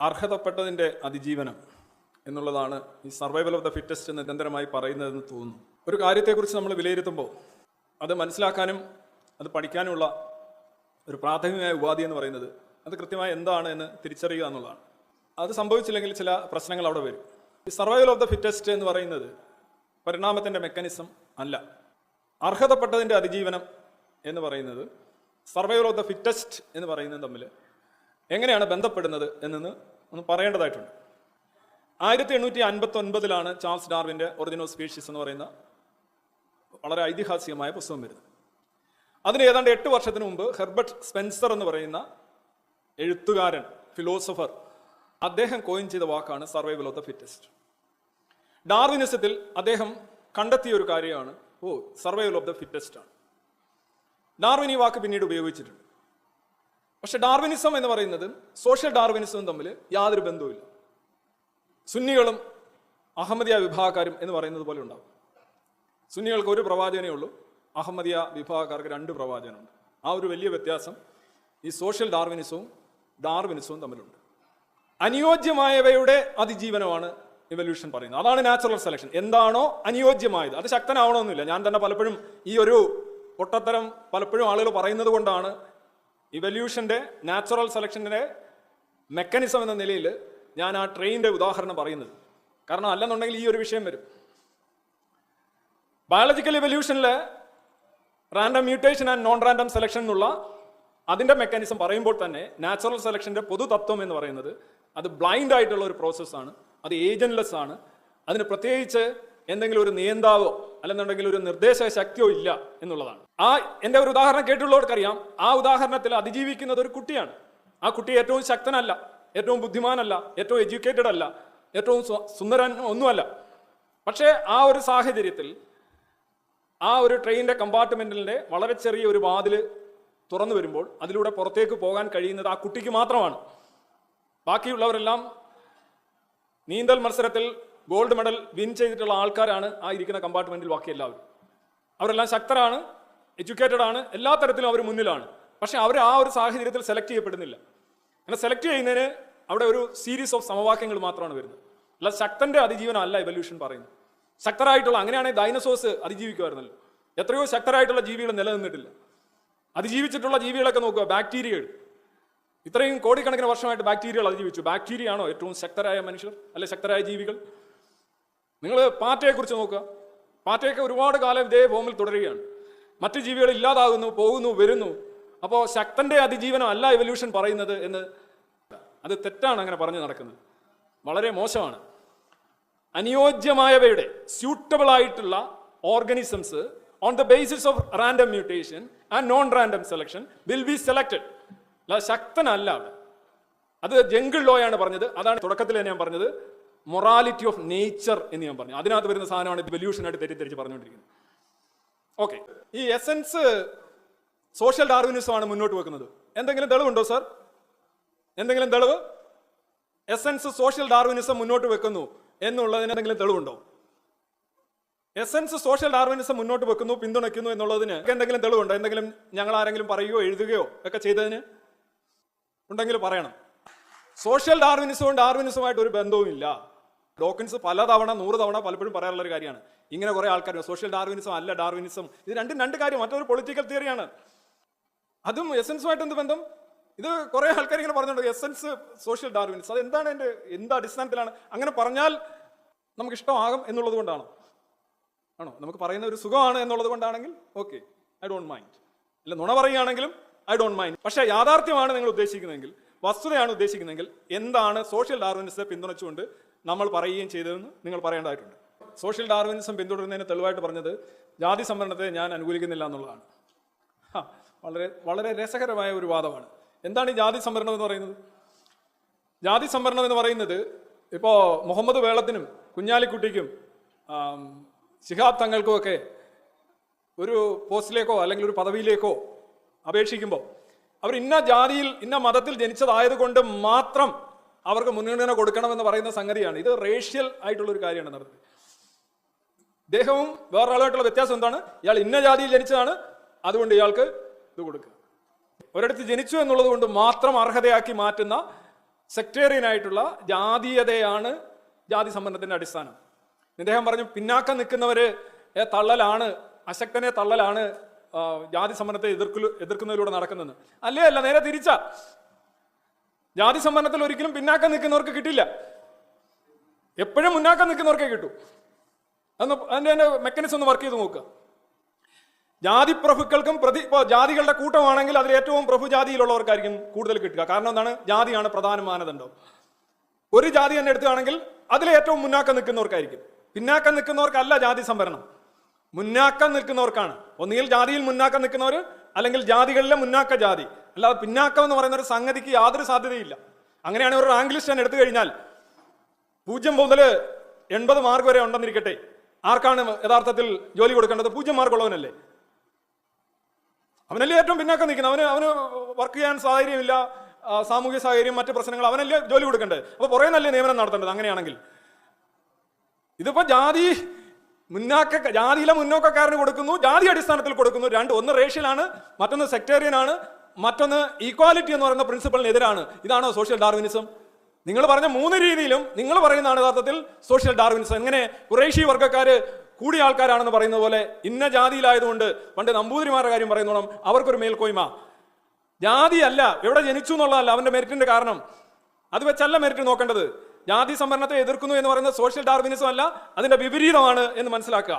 അർഹതപ്പെട്ടതിന്റെ അതിജീവനം എന്നുള്ളതാണ് ഈ സർവൈവൽ ഓഫ് ദ ഫിറ്റസ്റ്റ് നിരന്തരമായി പറയുന്നതെന്ന് തോന്നുന്നു. ഒരു കാര്യത്തെക്കുറിച്ച് നമ്മൾ വിലയിരുത്തുമ്പോൾ അത് മനസ്സിലാക്കാനും അത് പഠിക്കാനുമുള്ള ഒരു പ്രാഥമികമായ ഉപാധി എന്ന് പറയുന്നത് അത് കൃത്യമായി എന്താണ് എന്ന് തിരിച്ചറിയുക എന്നുള്ളതാണ്. അത് സംഭവിച്ചില്ലെങ്കിൽ ചില പ്രശ്നങ്ങൾ അവിടെ വരും. ഈ സർവൈവൽ ഓഫ് ദ ഫിറ്റസ്റ്റ് എന്ന് പറയുന്നത് പരിണാമത്തിന്റെ മെക്കാനിസം അല്ല. അർഹതപ്പെട്ടതിന്റെ അതിജീവനം എന്ന് പറയുന്നത് സർവൈവൽ ഓഫ് ദ ഫിറ്റസ്റ്റ് എന്ന് പറയുന്നത് തമ്മിൽ എങ്ങനെയാണ് ബന്ധപ്പെടുന്നത് എന്നൊന്ന് ഒന്ന് പറയേണ്ടതായിട്ടുണ്ട്. ആയിരത്തി എണ്ണൂറ്റി അൻപത്തി ഒൻപതിലാണ് ചാൾസ് ഡാർവിന്റെ ഒറിജിനൽ സ്പീഷീസ് എന്ന് പറയുന്ന വളരെ ഐതിഹാസികമായ പുസ്തകം വരുന്നത്. അതിന് ഏതാണ്ട് എട്ട് വർഷത്തിന് മുമ്പ് ഹെർബർട്ട് സ്പെൻസർ എന്ന് പറയുന്ന എഴുത്തുകാരൻ ഫിലോസഫർ അദ്ദേഹം കോയിൻ ചെയ്ത വാക്കാണ് സർവൈവൽ ഓഫ് ദ ഫിറ്റസ്റ്റ് ഡാർവിനിസത്തിൽ അദ്ദേഹം കണ്ടെത്തിയ ഒരു കാര്യമാണ് ഓ സർവൈവൽ ഓഫ് ദ ഫിറ്റസ്റ്റ് ആണ്. ഡാർവിൻ ഈ വാക്ക് പിന്നീട് ഉപയോഗിച്ചിട്ടുണ്ട്. പക്ഷെ ഡാർവിനിസം എന്ന് പറയുന്നത് സോഷ്യൽ ഡാർവിനിസവും തമ്മിൽ യാതൊരു ബന്ധവുമില്ല. സുന്നികളും അഹമ്മദിയ വിഭാഗക്കാരും എന്ന് പറയുന്നത് പോലെ ഉണ്ടാവും. സുന്നികൾക്ക് ഒരു പ്രവാചകനേ ഉള്ളൂ അഹമ്മദിയ വിഭാഗക്കാർക്ക് രണ്ട് പ്രവാചകനുണ്ട്. ആ ഒരു വലിയ വ്യത്യാസം ഈ സോഷ്യൽ ഡാർവിനിസവും ഡാർവിനിസവും തമ്മിലുണ്ട്. അനുയോജ്യമായവയുടെ അതിജീവനമാണ് ഇവല്യൂഷൻ പറയുന്നത്. അതാണ് നാച്ചുറൽ സെലക്ഷൻ എന്താണോ അനുയോജ്യമായത്. അത് ശക്തനാവണമെന്നില്ല. ഞാൻ തന്നെ പലപ്പോഴും ഈ ഒരു പൊട്ടത്തരം പലപ്പോഴും ആളുകൾ പറയുന്നത് കൊണ്ടാണ് ഇവല്യൂഷന്റെ നാച്ചുറൽ സെലക്ഷന്റെ മെക്കാനിസം എന്ന നിലയിൽ ഞാൻ ആ ട്രെയിനിന്റെ ഉദാഹരണം പറയുന്നത്. കാരണം അല്ലെന്നുണ്ടെങ്കിൽ ഈ ഒരു വിഷയം വരും. Biological ഇവല്യൂഷനിൽ random mutation and non random selection എന്നുള്ള അതിന്റെ മെക്കാനിസം പറയുമ്പോൾ തന്നെ നാച്ചുറൽ സെലക്ഷന്റെ പൊതു തത്വം എന്ന് പറയുന്നത് അത് ബ്ലൈൻഡ് ആയിട്ടുള്ള ഒരു പ്രോസസ്സാണ് അത് ഏജൻലെസ് ആണ്. അതിന് പ്രത്യേകിച്ച് എന്തെങ്കിലും ഒരു നിയന്താവോ അല്ലെന്നുണ്ടെങ്കിൽ ഒരു നിർദ്ദേശ ശക്തിയോ ഇല്ല എന്നുള്ളതാണ്. ആ എന്റെ ഒരു ഉദാഹരണം കേട്ടുള്ളവർക്കറിയാം ആ ഉദാഹരണത്തിൽ അതിജീവിക്കുന്നത് ഒരു കുട്ടിയാണ്. ആ കുട്ടി ഏറ്റവും ശക്തനല്ല ഏറ്റവും ബുദ്ധിമാനല്ല ഏറ്റവും എഡ്യൂക്കേറ്റഡ് അല്ല ഏറ്റവും സുന്ദരൻ ഒന്നുമല്ല. പക്ഷേ ആ ഒരു സാഹചര്യത്തിൽ ആ ഒരു ട്രെയിനിന്റെ കമ്പാർട്ട്മെന്റിന്റെ വളരെ ചെറിയ ഒരു വാതിൽ തുറന്നു വരുമ്പോൾ അതിലൂടെ പുറത്തേക്ക് പോകാൻ കഴിയുന്നത് ആ കുട്ടിക്ക് മാത്രമാണ്. ബാക്കിയുള്ളവരെല്ലാം നീന്തൽ മത്സരത്തിൽ ഗോൾഡ് മെഡൽ വിൻ ചെയ്തിട്ടുള്ള ആൾക്കാരാണ് ആ ഇരിക്കുന്ന കമ്പാർട്ട്മെന്റിൽ ബാക്കി എല്ലാവരും. അവരെല്ലാം ശക്തരാണ് എഡ്യൂക്കേറ്റഡ് ആണ് എല്ലാ തരത്തിലും അവർ മുന്നിലാണ്. പക്ഷെ അവർ ആ ഒരു സാഹചര്യത്തിൽ സെലക്ട് ചെയ്യപ്പെടുന്നില്ല. അങ്ങനെ സെലക്ട് ചെയ്യുന്നതിന് അവിടെ ഒരു സീരീസ് ഓഫ് സമവാക്യങ്ങൾ മാത്രമാണ് വരുന്നത്. അല്ല ശക്തന്റെ അതിജീവനം അല്ല എവല്യൂഷൻ പറയുന്നത്. ശക്തരായിട്ടുള്ള അങ്ങനെയാണെങ്കിൽ ഡൈനസോസ് അതിജീവിക്കുമായിരുന്നല്ലോ. എത്രയോ ശക്തരായിട്ടുള്ള ജീവികൾ നിലനിന്നിട്ടില്ല. അതിജീവിച്ചിട്ടുള്ള ജീവികളൊക്കെ നോക്കുക ബാക്ടീരിയകൾ ഇത്രയും കോടിക്കണക്കിന് വർഷമായിട്ട് ബാക്ടീരിയകൾ അതിജീവിച്ചു. ബാക്ടീരിയ ആണോ ഏറ്റവും ശക്തരായ മനുഷ്യർ? അല്ലെ ശക്തരായ ജീവികൾ? നിങ്ങൾ പാറ്റയെക്കുറിച്ച് നോക്കുക. പാറ്റയൊക്കെ ഒരുപാട് കാലം ഇതേ ഫോമിൽ തുടരുകയാണ്. മറ്റു ജീവികൾ ഇല്ലാതാകുന്നു പോകുന്നു വരുന്നു. അപ്പോൾ ശക്തന്റെ അതിജീവനം അല്ല എവല്യൂഷൻ പറയുന്നത് എന്ന് അത് തെറ്റാണ് അങ്ങനെ പറഞ്ഞു നടക്കുന്നത്. വളരെ മോശമാണ്. അനുയോജ്യമായവയുടെ സ്യൂട്ടബിൾ ആയിട്ടുള്ള organisms on the basis of random mutation and non random selection will be selected അല്ല ശക്തനല്ല അത് ജംഗിൾ ലോയാണ് പറഞ്ഞത്. അതാണ് തുടക്കത്തിൽ ഞാൻ പറഞ്ഞത്. മൊറാലിറ്റി ഓഫ് നേച്ചർ എന്ന് ഞാൻ പറഞ്ഞു. അതിനകത്ത് വരുന്ന സാധനമാണ് ഇവല്യൂഷൻ ആയിട്ട് തെറ്റിദ്ധരിച്ച് പറഞ്ഞുകൊണ്ടിരിക്കുന്നത്. ഓക്കെ ഈ എസൻസ് സോഷ്യൽ ഡാർവിനിസം ആണ് മുന്നോട്ട് വെക്കുന്നത്. എന്തെങ്കിലും തെളിവുണ്ടോ സർ എന്തെങ്കിലും തെളിവ്? എസൻസ് സോഷ്യൽ ഡാർവിനിസം മുന്നോട്ട് വെക്കുന്നു എന്നുള്ളതിന് എന്തെങ്കിലും തെളിവുണ്ടോ? എസൻസ് സോഷ്യൽ ഡാർവിനിസം മുന്നോട്ട് വെക്കുന്നു പിന്തുണയ്ക്കുന്നു എന്നുള്ളതിന് എന്തെങ്കിലും തെളിവുണ്ടോ? എന്തെങ്കിലും ഞങ്ങൾ ആരെങ്കിലും പറയുകയോ എഴുതുകയോ ഒക്കെ ചെയ്തതിന്? ഉണ്ടെങ്കിൽ പറയണം. സോഷ്യൽ ഡാർവിനിസവും ഡാർവിനിസവുമായിട്ട് ഒരു ബന്ധവുമില്ല. ഡോക്കിൻസ് പലതവണ നൂറ് തവണ പലപ്പോഴും പറയാറുള്ള ഒരു കാര്യമാണ്. ഇങ്ങനെ കുറേ ആൾക്കാർ സോഷ്യൽ ഡാർവിനിസം അല്ല ഡാർവിനിസം. ഇത് രണ്ടും രണ്ട് കാര്യം. മറ്റൊരു പൊളിറ്റിക്കൽ തിയറിയാണ്. അതും എസൻസുമായിട്ട് എന്ത് ബന്ധം. ഇത് കുറേ ആൾക്കാർ ഇങ്ങനെ പറഞ്ഞിട്ടുണ്ട്. എസൻസ് സോഷ്യൽ ഡാർവിനിസം. അത് എന്താണ് എന്റെ എന്താ അടിസ്ഥാനത്തിലാണ്? അങ്ങനെ പറഞ്ഞാൽ നമുക്ക് ഇഷ്ടമാകും എന്നുള്ളത് കൊണ്ടാണോ? ആണോ? നമുക്ക് പറയുന്ന ഒരു സുഖമാണ് എന്നുള്ളത് കൊണ്ടാണെങ്കിൽ ഓക്കെ. I don't mind. അല്ല നുണ പറയുകയാണെങ്കിലും ഐ ഡോണ്ട് മൈൻഡ്. പക്ഷേ യാഥാർത്ഥ്യമാണ് നിങ്ങൾ ഉദ്ദേശിക്കുന്നതെങ്കിൽ വസ്തുതയാണ് ഉദ്ദേശിക്കുന്നതെങ്കിൽ എന്താണ് സോഷ്യൽ ഡാർവിനിസത്തെ പിന്തുണച്ചുകൊണ്ട് നമ്മൾ പറയുകയും ചെയ്തതെന്ന് നിങ്ങൾ പറയേണ്ടതായിട്ടുണ്ട്. സോഷ്യൽ ഡാർവിനിസം പിന്തുടരുന്നതിന് തെളിവായിട്ട് പറഞ്ഞത് ജാതി സംവരണത്തെ ഞാൻ അനുകൂലിക്കുന്നില്ല എന്നുള്ളതാണ്. വളരെ വളരെ രസകരമായ ഒരു വാദമാണ്. എന്താണ് ഈ ജാതി സംവരണം എന്ന് പറയുന്നത്? ജാതി സംവരണം എന്ന് പറയുന്നത് ഇപ്പോൾ മുഹമ്മദ് വേളത്തിനും കുഞ്ഞാലിക്കുട്ടിക്കും ശിഹാബ് തങ്ങൾക്കുമൊക്കെ ഒരു പോസ്റ്റിലേക്കോ അല്ലെങ്കിൽ ഒരു പദവിയിലേക്കോ അപേക്ഷിക്കുമ്പോൾ അവർ ഇന്ന ജാതിയിൽ ഇന്ന മതത്തിൽ ജനിച്ചതായതുകൊണ്ട് മാത്രം അവർക്ക് മുൻഗണന കൊടുക്കണമെന്ന് പറയുന്ന സംഗതിയാണ്. ഇത് റേഷ്യൽ ആയിട്ടുള്ള ഒരു കാര്യമാണ് നടത്തുന്നത് ദേഹവും വേറൊരാളുമായിട്ടുള്ള വ്യത്യാസം എന്താണ്? ഇയാൾ ഇന്ന ജാതിയിൽ ജനിച്ചതാണ് അതുകൊണ്ട് ഇയാൾക്ക് ഇത് കൊടുക്കുക. ഒരിടത്ത് ജനിച്ചു എന്നുള്ളത് കൊണ്ട് മാത്രം അർഹതയാക്കി മാറ്റുന്ന സെക്ടേറിയൻ ആയിട്ടുള്ള ജാതീയതയാണ് ജാതി സംബന്ധത്തിന്റെ അടിസ്ഥാനം. ഇദ്ദേഹം പറഞ്ഞു പിന്നാക്കം നിൽക്കുന്നവര് തള്ളലാണ് അശക്തനെ തള്ളലാണ് ജാതി സംബന്ധത്തെ എതിർക്കു എതിർക്കുന്നതിലൂടെ നടക്കുന്നത്. അല്ലേ അല്ല നേരെ തിരിച്ചാ. ജാതി സംബന്ധത്തിൽ ഒരിക്കലും പിന്നാക്കം നിൽക്കുന്നവർക്ക് കിട്ടില്ല. എപ്പോഴും മുന്നാക്കം നിൽക്കുന്നവർക്കേ കിട്ടൂ. അന്ന് അതിന്റെ തന്നെ മെക്കാനിസം ഒന്ന് വർക്ക് ചെയ്ത് നോക്കുക ജാതി പ്രഭുക്കൾക്കും പ്രതി ഇപ്പോൾ ജാതികളുടെ കൂട്ടമാണെങ്കിൽ അതിൽ ഏറ്റവും പ്രഭു ജാതിയിലുള്ളവർക്കായിരിക്കും കൂടുതൽ കിട്ടുക. കാരണം എന്താണ്? ജാതിയാണ് പ്രധാന മാനദണ്ഡം. ഒരു ജാതി തന്നെ എടുത്തുകയാണെങ്കിൽ അതിൽ ഏറ്റവും മുന്നാക്കം നിൽക്കുന്നവർക്കായിരിക്കും. പിന്നാക്കം നിൽക്കുന്നവർക്കല്ല ജാതി സംവരണം. മുന്നാക്കം നിൽക്കുന്നവർക്കാണ്. ഒന്നുകിൽ ജാതിയിൽ മുന്നാക്കം നിൽക്കുന്നവർ അല്ലെങ്കിൽ ജാതികളിലെ മുന്നാക്ക ജാതി. അല്ലാതെ പിന്നാക്കം എന്ന് പറയുന്ന ഒരു സംഗതിക്ക് യാതൊരു സാധ്യതയില്ല. അങ്ങനെയാണ് ഒരു റാങ്ക് ലിസ്റ്റ് ഞാൻ എടുത്തു കഴിഞ്ഞാൽ പൂജ്യം മുതൽ എൺപത് മാർക്ക് വരെ ഉണ്ടെന്നിരിക്കട്ടെ. ആർക്കാണ് യഥാർത്ഥത്തിൽ ജോലി കൊടുക്കേണ്ടത്? പൂജ്യം മാർക്കുള്ളവനല്ലേ. അവനല്ലേ ഏറ്റവും പിന്നാക്കം നിൽക്കുന്നത്? അവന് അവന് വർക്ക് ചെയ്യാൻ സാഹചര്യമില്ല. സാമൂഹ്യ സാഹചര്യം മറ്റു പ്രശ്നങ്ങൾ അവനല്ലേ ജോലി കൊടുക്കേണ്ടത്? അപ്പൊ കുറെ നല്ല നിയമനം നടത്തേണ്ടത് അങ്ങനെയാണെങ്കിൽ. ഇതിപ്പോ ജാതി മുന്നാക്ക ജാതിയിലെ മുന്നോക്കക്കാരന് കൊടുക്കുന്നു ജാതി അടിസ്ഥാനത്തിൽ കൊടുക്കുന്നു. രണ്ട് ഒന്ന് റേഷ്യലാണ് മറ്റൊന്ന് സെക്ടേറിയൻ ആണ് മറ്റൊന്ന് ഈക്വാലിറ്റി എന്ന് പറയുന്ന പ്രിൻസിപ്പളിനെതിരാണ് ഇതാണോ സോഷ്യൽ ഡാർവിനിസം നിങ്ങൾ പറഞ്ഞ മൂന്ന് രീതിയിലും നിങ്ങൾ പറയുന്നതാണ് യഥാർത്ഥത്തിൽ സോഷ്യൽ ഡാർവിനിസം എങ്ങനെ കുറേശി വർഗക്കാർ കൂടിയ ആൾക്കാരാണെന്ന് പറയുന്ന പോലെ ഇന്ന ജാതിയിലായതുകൊണ്ട് പണ്ട് നമ്പൂതിരിമാരുടെ കാര്യം പറയുന്നോണം അവർക്കൊരു മേൽക്കോയ്മ. ജാതിയല്ല എവിടെ ജനിച്ചു എന്നുള്ളതല്ല അവന്റെ മെറിറ്റിന്റെ കാരണം. അത് വെച്ചല്ല മെറിറ്റ് നോക്കേണ്ടത്. ജാതി സംവരണത്തെ എതിർക്കുന്നു എന്ന് പറയുന്നത് സോഷ്യൽ ഡാർവിനിസം അല്ല അതിന്റെ വിപരീതമാണ് എന്ന് മനസ്സിലാക്കുക.